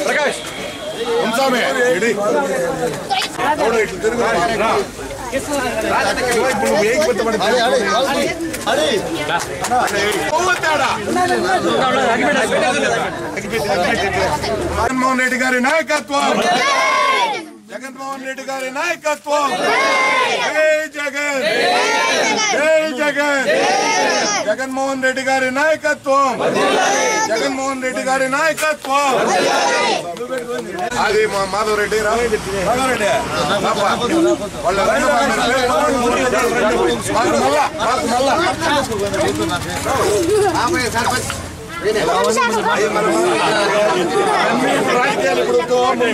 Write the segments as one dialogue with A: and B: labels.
A: Prakash వంశామే ready అవును ఇట్లా తిరుగు రా. ఇప్పుడు జగన్మోహన్ రెడ్డి గారి నాయకత్వం జగన్మోహన్ రెడ్డి గారి నాయకత్వం జై జగన్ జై జగన్ జగన్మోహన్ రెడ్డి గారి నాయకత్వం జగన్మోహన్ రెడ్డి గారి నాయకత్వం అది మా మాధవ్ రెడ్డి రా మాధవ్ రెడ్డి రాపా. వాళ్ళ రెండు మాకు మళ్ళా మాకు మళ్ళా రాజకీయాలు ఇప్పుడు ముందు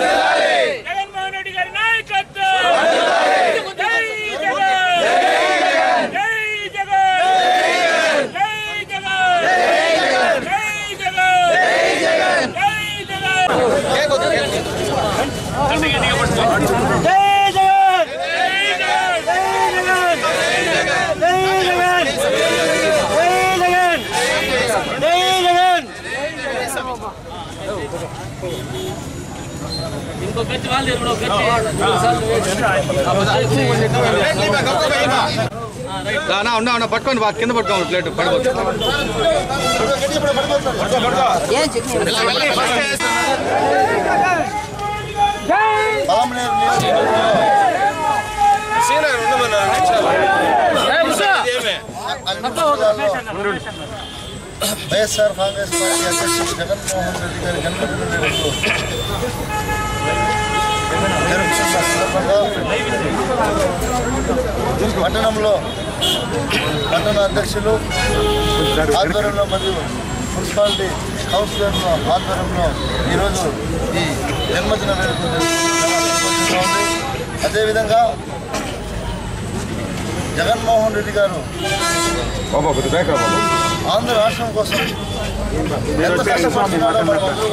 B: జగన్మోహన్ రెడ్డి గారి నాయకత్వం జై జగన్ జై జగన్ జై జగన్ జై జగన్ జై జగన్
C: అన్నా ఉన్నా ఉన్నా పట్టుకోండి బా కింద పట్టుకోండి ప్లేట్ పడిపోతుంది
D: వైఎస్ఆర్ కాంగ్రెస్ పార్టీ అధ్యక్షుడు జగన్మోహన్ రెడ్డి గారి జన్మదిన వేడుకలు పట్టణంలో పట్టణ అధ్యక్షులు ఆధ్వర్యంలో మరియు మున్సిపాలిటీ కౌన్సిలర్ల ఆధ్వర్యంలో ఈరోజు ఈ జన్మదిన వేడుకలు అదేవిధంగా జగన్మోహన్ రెడ్డి గారు ఆంధ్ర రాష్ట్రం కోసం ఎంత కష్టపడుతున్నాడో మనం అందరూ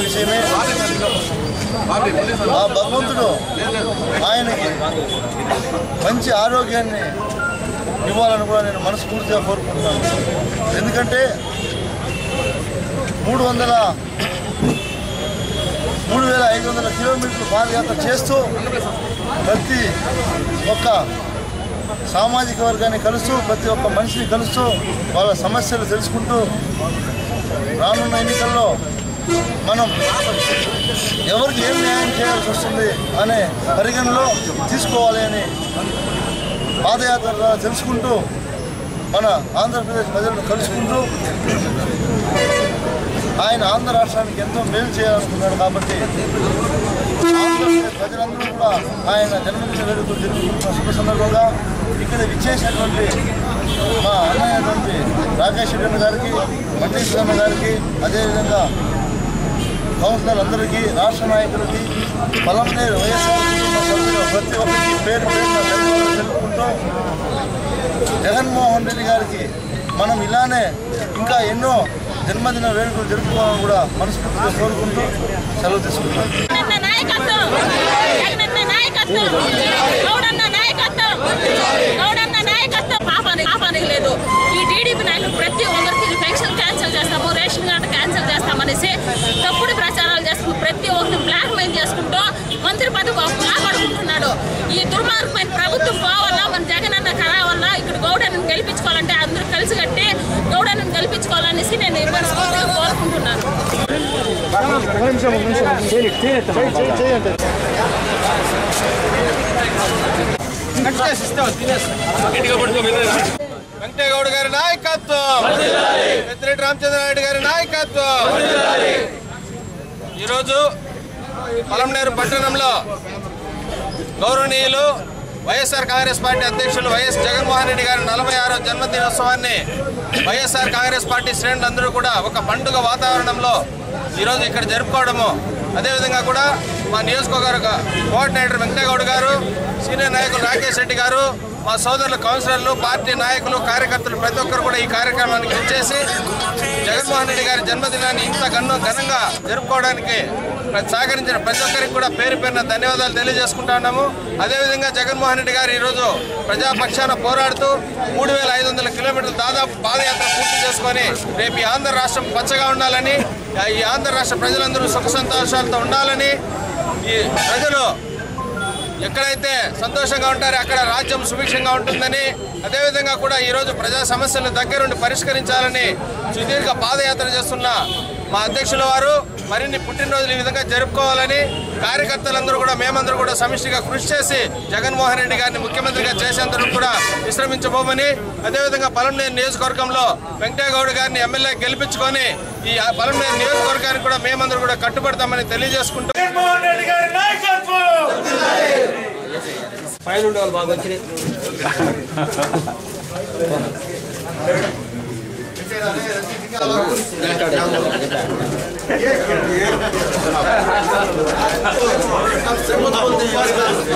D: విషయమే ఆ భగవంతుడు ఆయనకి మంచి ఆరోగ్యాన్ని ఇవ్వాలని కూడా నేను మనస్ఫూర్తిగా కోరుకుంటున్నాను. ఎందుకంటే మూడు వందల మూడు వేల ఐదు వందల కిలోమీటర్లు పాదయాత్ర చేస్తూ ప్రతి ఒక్క సామాజిక వర్గాన్ని కలుస్తూ ప్రతి ఒక్క మనిషిని కలుస్తూ వాళ్ళ సమస్యలు తెలుసుకుంటూ రానున్న ఎన్నికల్లో మనం ఎవరికి ఏం న్యాయం చేయాల్సి వస్తుంది అనే పరిగణలో తీసుకోవాలి అని పాదయాత్ర తెలుసుకుంటూ మన ఆంధ్రప్రదేశ్ ప్రజలను కలుసుకుంటూ ఆయన ఆంధ్ర రాష్ట్రానికి ఎంతో మేలు చేయాలనుకున్నాడు కాబట్టి ప్రజలందరూ కూడా ఆయన జన్మదిన వేడుకలు జరుగుతున్న శుభ సందర్భంగా ఇక్కడ విచ్చేసినటువంటి మా అన్నయ్యటువంటి రాకేష్ రెడ్డి గారికి మల్లేశ్వర గారికి అదేవిధంగా కౌన్సిలర్ అందరికీ రాష్ట్ర నాయకులకి పలంనేరు వైఎస్ఆర్ సభ్యులు ప్రతి ఒక్కరికి పేరు పేరున ధన్యవాదాలు తెలుపుకుంటూ జగన్మోహన్ రెడ్డి గారికి మనం ఇలానే ఇంకా ఎన్నో జన్మదిన వేడుకలు జరుపుకోవాలని కూడా మనస్ఫూర్తిగా కోరుకుంటూ సెలవు తీసుకుంటాం
E: జగనన్న
C: వెంకటేగౌడ్ గారి నాయకత్వం. పెద్దిరెడ్డి రామచంద్రారెడ్డి గారి నాయకత్వం. ఈరోజు పొలంనేరు పట్టణంలో గౌరవనీయులు వైఎస్ఆర్ కాంగ్రెస్ పార్టీ అధ్యక్షులు వైఎస్ జగన్మోహన్ రెడ్డి గారి నలభై ఆరో జన్మదినోత్సవాన్ని వైఎస్ఆర్ కాంగ్రెస్ పార్టీ శ్రేణులందరూ కూడా ఒక పండుగ వాతావరణంలో ఈరోజు ఇక్కడ జరుపుకోవడము. అదేవిధంగా కూడా మా నియోజకవర్గ కోఆర్డినేటర్ వెంకటేగౌడ్ గారు సీనియర్ నాయకులు రాకేష్ రెడ్డి గారు మా సోదరులు కౌన్సిలర్లు పార్టీ నాయకులు కార్యకర్తలు ప్రతి ఒక్కరు కూడా ఈ కార్యక్రమానికి వచ్చేసి జగన్మోహన్ రెడ్డి గారి జన్మదినాన్ని ఇంత ఘన ఘనంగా జరుపుకోవడానికి సహకరించిన ప్రతి ఒక్కరికి కూడా పేరు పేరున ధన్యవాదాలు తెలియజేసుకుంటా ఉన్నాము. అదేవిధంగా జగన్మోహన్ రెడ్డి గారు ఈరోజు ప్రజాపక్షాన పోరాడుతూ మూడు వేల ఐదు వందల కిలోమీటర్లు దాదాపు పాదయాత్ర పూర్తి చేసుకొని రేపు ఈ ఆంధ్ర రాష్ట్రం పచ్చగా ఉండాలని ఈ ఆంధ్ర రాష్ట్ర ప్రజలందరూ సుఖ సంతోషాలతో ఉండాలని ఈ ప్రజలు ఎక్కడైతే సంతోషంగా ఉంటారో అక్కడ రాజ్యం సుభిక్షంగా ఉంటుందని అదేవిధంగా కూడా ఈరోజు ప్రజా సమస్యలను దగ్గరుండి పరిష్కరించాలని సుదీర్ఘ పాదయాత్ర చేస్తున్న మా అధ్యక్షుల వారు మరిన్ని పుట్టినరోజులు ఈ విధంగా జరుపుకోవాలని కార్యకర్తలందరూ కూడా మేమందరూ కూడా సమిష్టిగా కృషి చేసి జగన్మోహన్ రెడ్డి గారిని ముఖ్యమంత్రిగా చేసేందుకు కూడా విశ్రమించబోమని అదేవిధంగా పలంనేరు నియోజకవర్గంలో వెంకటేగౌడ్ గారిని ఎమ్మెల్యే గెలిపించుకొని ఈ పలంనేరు నియోజకవర్గానికి కూడా మేమందరూ కూడా కట్టుబడతామని తెలియజేసుకుంటూ
F: జగన్మోహన్ రెడ్డి గారి నాయకత్వం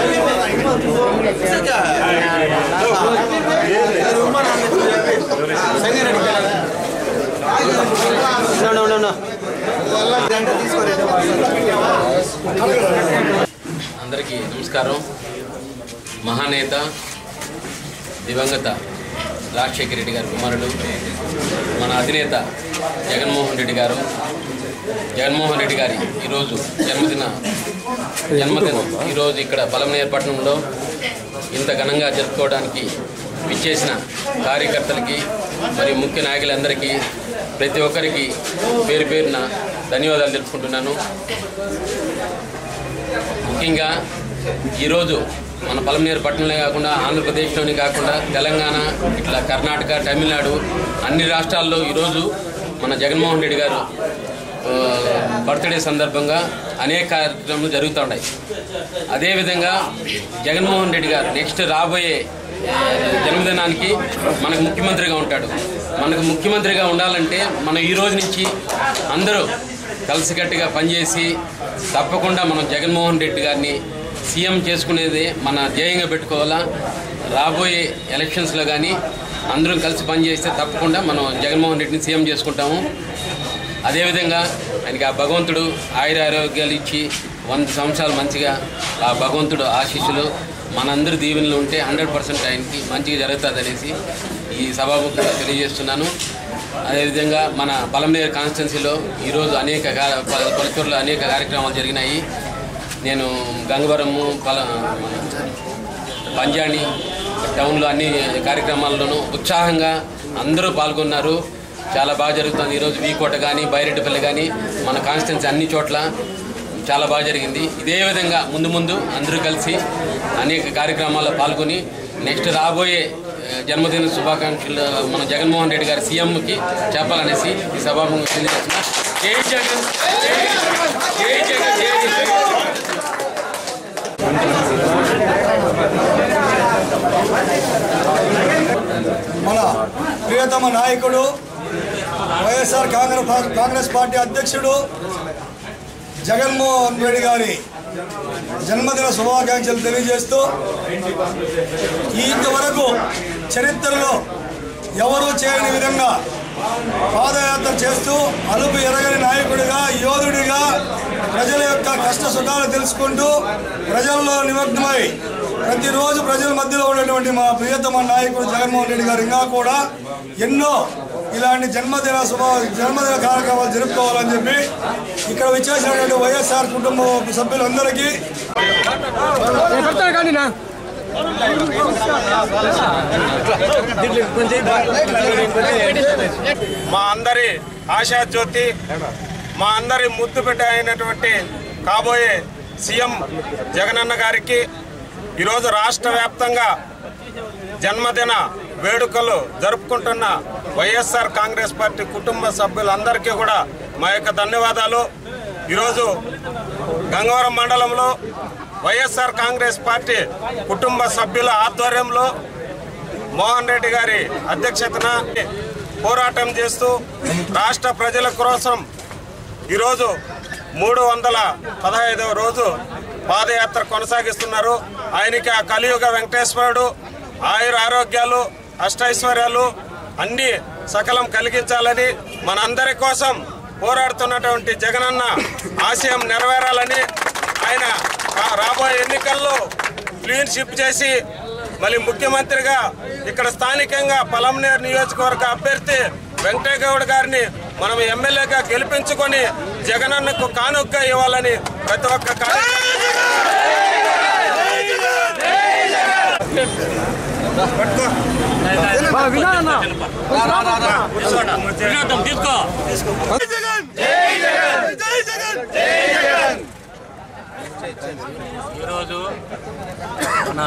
G: అందరికీ నమస్కారం. మహానేత దివంగత. రాజశేఖర రెడ్డి గారి కుమారుడు మన అధినేత జగన్మోహన్ రెడ్డి గారు. జగన్మోహన్ రెడ్డి గారి ఈరోజు జన్మదిన జన్మదినం ఈరోజు ఇక్కడ పలమనేర్పట్నంలో ఇంత ఘనంగా జరుపుకోవడానికి విచ్చేసిన కార్యకర్తలకి మరియు ముఖ్య నాయకులందరికీ ప్రతి ఒక్కరికి పేరు పేరున ధన్యవాదాలు తెలుపుకుంటున్నాను. ముఖ్యంగా ఈరోజు మన పలమనేరు పట్టణంలో కాకుండా ఆంధ్రప్రదేశ్లోనే కాకుండా తెలంగాణ ఇట్లా కర్ణాటక తమిళనాడు అన్ని రాష్ట్రాల్లో ఈరోజు మన జగన్మోహన్ రెడ్డి గారు బర్త్డే సందర్భంగా అనేక కార్యక్రమాలు జరుగుతూ ఉన్నాయి. అదేవిధంగా జగన్మోహన్ రెడ్డి గారు నెక్స్ట్ రాబోయే జన్మదినానికి మనకు ముఖ్యమంత్రిగా ఉంటాడు. మనకు ముఖ్యమంత్రిగా ఉండాలంటే మనం ఈ రోజు నుంచి అందరూ కలిసికట్టుగా పనిచేసి తప్పకుండా మనం జగన్మోహన్ రెడ్డి గారిని సీఎం చేసుకునేది మన ధ్యేయంగా పెట్టుకోవాలా? రాబోయే ఎలక్షన్స్లో కానీ అందరం కలిసి పనిచేస్తే తప్పకుండా మనం జగన్మోహన్ రెడ్డిని సీఎం చేసుకుంటాము. అదేవిధంగా ఆయనకి ఆ భగవంతుడు ఆయుర ఆరోగ్యాలు ఇచ్చి వంద సంవత్సరాలు మంచిగా ఆ భగవంతుడు ఆశీస్సులు మనందరి దీవెనలు ఉంటే హండ్రెడ్ పర్సెంట్ ఆయనకి మంచిగా జరుగుతుంది అనేసి ఈ సభాముఖంగా తెలియజేస్తున్నాను. అదేవిధంగా మన పలంనేరు కాన్స్టిట్యున్సీలో ఈరోజు అనేక ప- పల్లెటూరులో అనేక కార్యక్రమాలు జరిగినాయి. నేను గంగవరము పల పంజాణి టౌన్లో అన్ని కార్యక్రమాల్లోనూ ఉత్సాహంగా అందరూ పాల్గొన్నారు. చాలా బాగా జరుగుతుంది. ఈరోజు వీకోట కానీ బైరెడ్డిపల్లి కానీ మన కాన్స్టిట్యున్సీ అన్ని చోట్ల చాలా బాగా జరిగింది. ఇదే విధంగా ముందు ముందు అందరూ కలిసి అనేక కార్యక్రమాల్లో పాల్గొని నెక్స్ట్ రాబోయే జన్మదిన శుభాకాంక్షలు మన జగన్మోహన్ రెడ్డి గారి సీఎంకి చెప్పాలనేసి ఈ సభాముఖంగా తెలియజేస్తున్నా జై జగన్! జై జగన్! జై జగన్!
D: మన ప్రియతమ నాయకుడు వైఎస్ఆర్ కాంగ్రెస్ కాంగ్రెస్ పార్టీ అధ్యక్షుడు జగన్మోహన్ రెడ్డి గారి జన్మదిన శుభాకాంక్షలు తెలియజేస్తూ ఈ ఇంతవరకు చరిత్రలో ఎవరూ చేయని విధంగా పాదయాత్ర చేస్తూ అలుపు ఎరగని నాయకుడిగా యోధుడిగా ప్రజల యొక్క కష్ట సుఖాలు తెలుసుకుంటూ ప్రజల్లో నిమగ్నమై ప్రతిరోజు ప్రజల మధ్యలో ఉన్నటువంటి మా ప్రియతమ నాయకుడు జగన్మోహన్ రెడ్డి గారు ఇంకా కూడా ఎన్నో ఇలాంటి జన్మదిన శుభ జన్మదిన కార్యక్రమాలు జరుపుకోవాలని చెప్పి ఇక్కడ విచ్చేసినటువంటి వైఎస్ఆర్ కుటుంబ సభ్యులందరికీ
F: మా అందరి ఆశాజ్యోతి
H: మా అందరి ముద్దు బిడ్డ అయినటువంటి కాబోయే సీఎం జగనన్న గారికి ఈరోజు రాష్ట్ర వ్యాప్తంగా జన్మదిన వేడుకలు జరుపుకుంటున్న వైఎస్ఆర్ కాంగ్రెస్ పార్టీ కుటుంబ సభ్యులందరికీ కూడా మా యొక్క ధన్యవాదాలు. ఈరోజు గంగవరం మండలంలో వైఎస్ఆర్ కాంగ్రెస్ పార్టీ కుటుంబ సభ్యుల ఆధ్వర్యంలో మోహన్ రెడ్డి గారి అధ్యక్షతన పోరాటం చేస్తూ రాష్ట్ర ప్రజల కోసం ఈరోజు మూడు వందల పదహైదవ రోజు పాదయాత్ర కొనసాగిస్తున్నారు. ఆయనకి ఆ కలియుగ వెంకటేశ్వరుడు ఆయుర ఆరోగ్యాలు అష్టైశ్వర్యాలు అన్ని సకలం కలిగించాలని మనందరి కోసం పోరాడుతున్నటువంటి జగనన్న ఆశయం నెరవేరాలని ఆయన రాబోయే ఎన్నికల్లో క్లీన్ షిప్ చేసి మళ్ళీ ముఖ్యమంత్రిగా ఇక్కడ స్థానికంగా పలంనేరు నియోజకవర్గ అభ్యర్థి వెంకటేగౌడ్ గారిని మనం ఎమ్మెల్యేగా గెలిపించుకొని జగనన్నకు కానుగ్గా ఇవ్వాలని ప్రతి ఒక్క కార్యక్రమం
I: ఈరోజు మన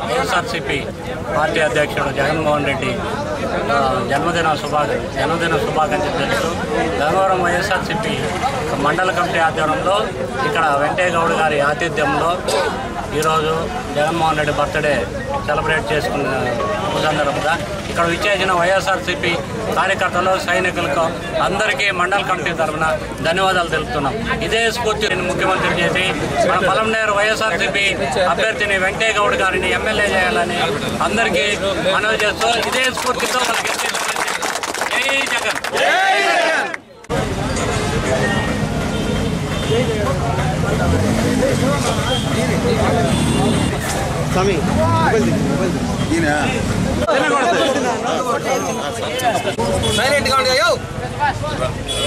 I: వైఎస్ఆర్సీపీ పార్టీ అధ్యక్షుడు జగన్మోహన్ రెడ్డి జన్మదిన శుభాక జన్మదిన శుభాకాంక్షలు తెలుస్తూ గంగవరం వైఎస్ఆర్సీపీ మండల కమిటీ ఆధ్వర్యంలో ఇక్కడ వెంకయ్య గౌడ్ గారి ఆతిథ్యంలో ఈరోజు జగన్మోహన్ రెడ్డి బర్త్డే సెలబ్రేట్ చేసుకున్న సందర్భంగా ఇక్కడ విచ్చేసిన వైఎస్ఆర్సీపీ కార్యకర్తలు సైనికులకు అందరికీ మండల కమిటీ తరఫున ధన్యవాదాలు తెలుపుతున్నాం. ఇదే స్ఫూర్తిని ముఖ్యమంత్రి చేసి మన పలంనేరు వైఎస్ఆర్సీపీ అభ్యర్థిని వెంకయ్య గౌడ్ గారిని ఎమ్మెల్యే చేయాలని అందరికీ మనవి చేస్తూ ఇదే స్ఫూర్తితో మనకి జై జగన్.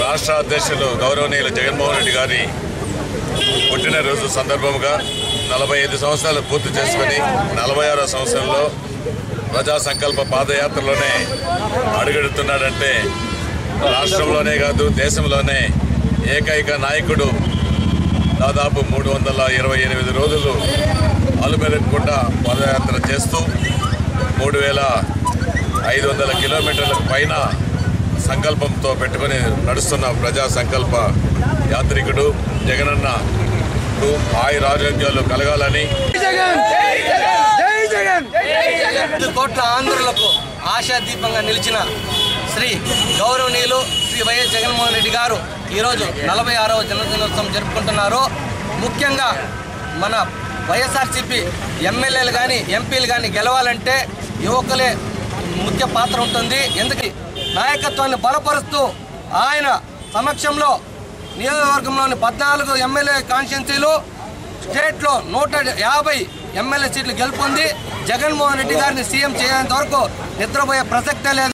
J: రాష్ట్ర అధ్యక్షులు గౌరవనీయులు జగన్మోహన్ రెడ్డి గారి పుట్టినరోజు సందర్భంగా నలభై ఐదు సంవత్సరాలు పూర్తి చేసుకుని నలభై ఆరో సంవత్సరంలో ప్రజా సంకల్ప పాదయాత్రలోనే అడుగెడుతున్నాడంటే రాష్ట్రంలోనే కాదు దేశంలోనే ఏకైక నాయకుడు దాదాపు మూడు వందల ఇరవై ఎనిమిది రోజులు అలుపెరగకుండా పాదయాత్ర చేస్తూ మూడు వేల ఐదు వందల కిలోమీటర్లకు పైన సంకల్పంతో పెట్టుకొని నడుస్తున్న ప్రజా సంకల్ప యాత్రికుడు జగనన్న ఆయుర ఆరోగ్యాలు కలగాలని.
B: కోట్ల ఆంధ్రులకు ఆశాదీపంగా నిలిచిన శ్రీ గౌరవనీయులు శ్రీ వైఎస్ జగన్మోహన్ రెడ్డి గారు ఈరోజు నలభై ఆరవ జన్మదినోత్సవం జరుపుకుంటున్నారు. ముఖ్యంగా మన వైఎస్ఆర్సీపీ ఎమ్మెల్యేలు కానీ ఎంపీలు కానీ గెలవాలంటే యువకులే ముఖ్య పాత్ర ఉంటుంది. ఎందుకు నాయకత్వాన్ని బలపరుస్తూ ఆయన సమక్షంలో నియోజకవర్గంలోని పద్నాలుగు ఎమ్మెల్యే కాన్స్టిట్యున్సీలు స్టేట్లో నూట యాభై ఎమ్మెల్యే సీట్లు గెలుపొంది జగన్మోహన్ రెడ్డి గారిని సీఎం చేయేంత వరకు నిద్రపోయే ప్రసక్తే లేదు.